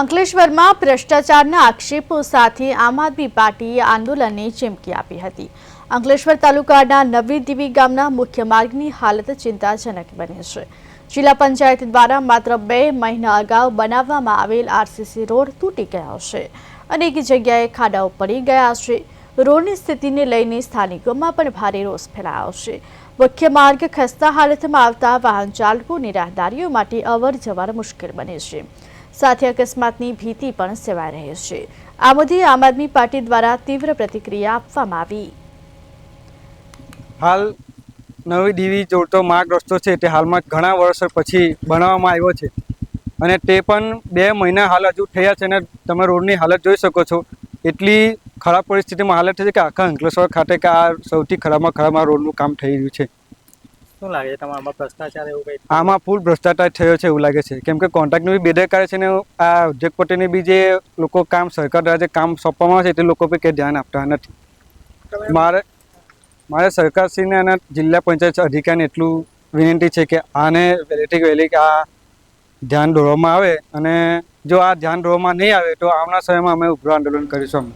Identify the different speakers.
Speaker 1: અંકલેશ્વરમાં ભ્રષ્ટાચારના આક્ષેપો સાથે આમ આદમી પાર્ટીએ આંદોલનને ચીમકી આપી હતી. અંકલેશ્વર તાલુકાના નવી દીવી ગામના મુખ્ય માર્ગની હાલત ચિંતાજનક બની છે. જિલ્લા પંચાયત દ્વારા માત્ર બે મહિના અગાઉ બનાવવામાં આવેલ આરસીસી રોડ તૂટી ગયો છે. અનેક જગ્યાએ ખાડાઓ પડી ગયા છે. રોડની સ્થિતિને લઈને સ્થાનિકોમાં પણ ભારે રોષ ફેલાયો છે. મુખ્ય માર્ગ ખસ્તા હાલતમાં આવતા વાહન ચાલકોની રાહદારીઓ માટે અવર જવર મુશ્કેલ બને છે. સાથે અકસ્માતની ભીતિ પણ સેવાઈ રહી છે. આ મુદ્દે આમ આદમી પાર્ટી દ્વારા તીવ્ર પ્રતિક્રિયા આપવામાં આવી.
Speaker 2: હાલ નવી દીવી જોડતો માર્ગ રસ્તો છે તે હાલમાં ઘણા વર્ષો પછી બનાવવામાં આવ્યો છે. અને તે પણ બે મહિના હાલ હજુ થયા છે અને તમે રોડની હાલત જોઈ શકો છો. એટલી ખરાબ પરિસ્થિતિમાં હાલત છે કે આખા અંકલેશ્વર ખાતે કે આ સૌથી ખરાબમાં ખરાબ રોડનું કામ થઈ રહ્યું છે.
Speaker 3: શું લાગે છે તમારામાં ભ્રષ્ટાચાર એવું કંઈ
Speaker 2: આમાં ફૂલ ભ્રષ્ટાચાર થયો છે એવું લાગે છે. કેમ કે કોન્ટ્રાક્ટની બી બેદરકારી છે ને આ ઉદ્યોગપતિની બી જે લોકો કામ સરકાર દ્વારા જે કામ સોંપવામાં આવે છે તે લોકો પર કંઈ ધ્યાન આપતા નથી. મારે મારે સરકારશ્રીને અને જિલ્લા પંચાયત અધિકારીને એટલું વિનંતી છે કે આને વહેલીથી વહેલી કે આ ધ્યાન દોરવામાં આવે અને જો આ ધ્યાન દોરવામાં નહીં આવે તો આવનાર સમયમાં અમે ઉગ્ર આંદોલન કરીશું અમે.